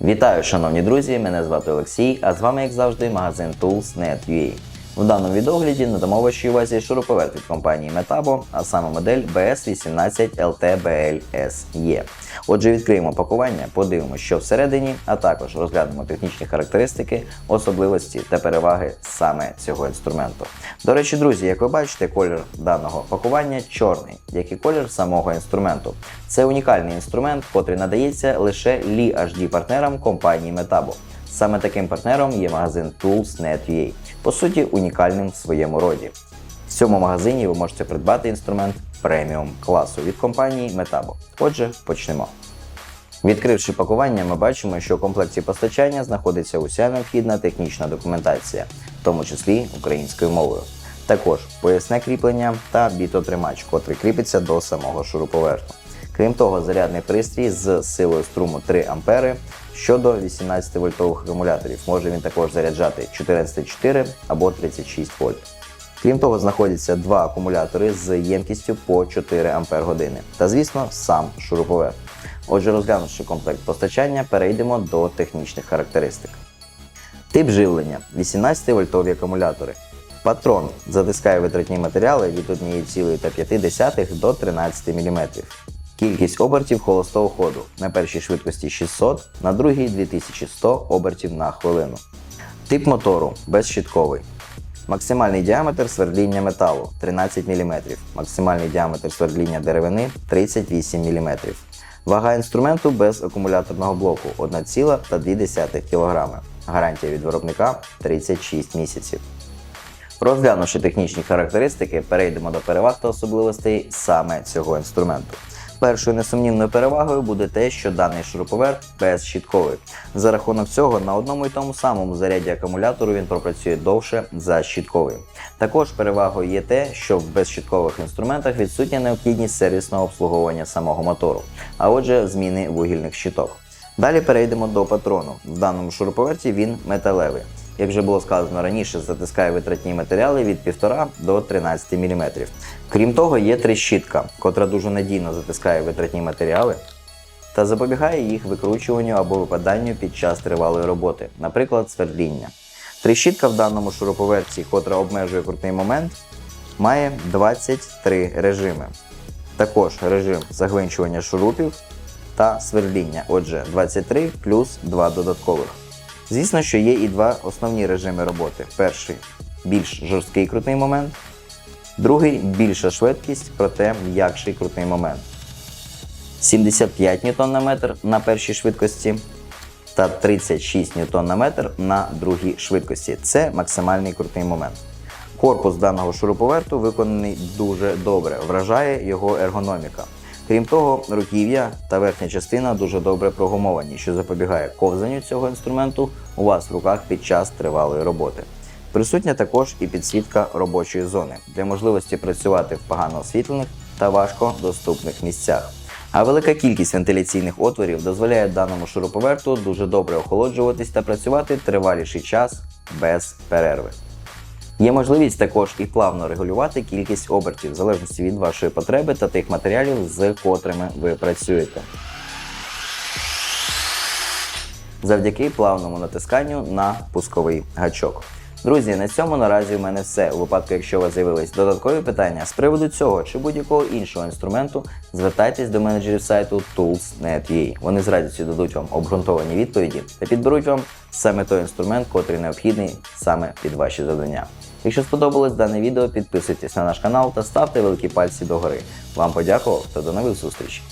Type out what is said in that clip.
Вітаю, шановні друзі! Мене звати Олексій, а з вами, як завжди, магазин Tools.net.ua. В даному відогляді надамо вашій увазі шуруповерт від компанії Metabo, а саме модель BS18LTBL-SE. Отже, відкриємо пакування, подивимося, що всередині, а також розглянемо технічні характеристики, особливості та переваги саме цього інструменту. До речі, друзі, як ви бачите, колір даного пакування чорний, як і колір самого інструменту. Це унікальний інструмент, котрий надається лише Li HD партнерам компанії Metabo. Саме таким партнером є магазин Tools.net.ua, по суті, унікальним в своєму роді. В цьому магазині ви можете придбати інструмент преміум класу від компанії Metabo. Отже, почнемо. Відкривши пакування, ми бачимо, що у комплекті постачання знаходиться уся необхідна технічна документація, в тому числі українською мовою. Також поясне кріплення та бітотримач, котрий кріпиться до самого шуруповерту. Крім того, зарядний пристрій з силою струму 3 А щодо 18 вольтових акумуляторів. Може він також заряджати 14,4 або 36 вольт. Крім того, знаходяться два акумулятори з ємкістю по 4 Ампер години та, звісно, сам шуруповерт. Отже, розглянувши комплект постачання, перейдемо до технічних характеристик. Тип живлення 18 вольтові акумулятори. Патрон затискає витратні матеріали від 1,5 до 13 мм. Кількість обертів холостого ходу на першій швидкості 600, на другій 2100 обертів на хвилину. Тип мотору безщітковий. Максимальний діаметр свердління металу 13 мм, максимальний діаметр свердління деревини 38 мм. Вага інструменту без акумуляторного блоку 1,2 кг. Гарантія від виробника 36 місяців. Розглянувши технічні характеристики, перейдемо до переваг та особливостей саме цього інструменту. Першою несумнівною перевагою буде те, що даний шуруповерт безщітковий. За рахунок цього на одному і тому самому заряді акумулятору він пропрацює довше за щітковий. Також перевагою є те, що в безщіткових інструментах відсутня необхідність сервісного обслуговування самого мотору, а отже, зміни вугільних щиток. Далі перейдемо до патрону. В даному шуруповерті він металевий. Як вже було сказано раніше, затискає витратні матеріали від 1,5 до 13 мм. Крім того, є тріщітка, котра дуже надійно затискає витратні матеріали та запобігає їх викручуванню або випаданню під час тривалої роботи, наприклад, свердління. Тріщітка в даному шуруповерті, котра обмежує крутний момент, має 23 режими. Також режим загвинчування шурупів та свердління, отже, 23 плюс 2 додаткових. Звісно, що є і два основні режими роботи. Перший більш жорсткий крутний момент, другий більша швидкість, проте м'якший крутний момент. 75 Нм на метр на першій швидкості та 36 Нм на метр на другій швидкості. Це максимальний крутий момент. Корпус даного шуруповерту виконаний дуже добре, вражає його ергономіка. Крім того, руків'я та верхня частина дуже добре прогумовані, що запобігає ковзанню цього інструменту у вас в руках під час тривалої роботи. Присутня також і підсвітка робочої зони для можливості працювати в погано освітлених та важко доступних місцях. А велика кількість вентиляційних отворів дозволяє даному шуруповерту дуже добре охолоджуватись та працювати триваліший час без перерви. Є можливість також і плавно регулювати кількість обертів в залежності від вашої потреби та тих матеріалів, з котрими ви працюєте. Завдяки плавному натисканню на пусковий гачок. Друзі, на цьому наразі в мене все. У випадку, якщо у вас з'явились додаткові питання з приводу цього чи будь-якого іншого інструменту, звертайтесь до менеджерів сайту Tools.net.ua. Вони з радістю дадуть вам обґрунтовані відповіді та підберуть вам саме той інструмент, котрий необхідний саме під ваші завдання. Якщо сподобалось дане відео, підписуйтесь на наш канал та ставте великі пальці догори. Вам подякував та до нових зустрічей!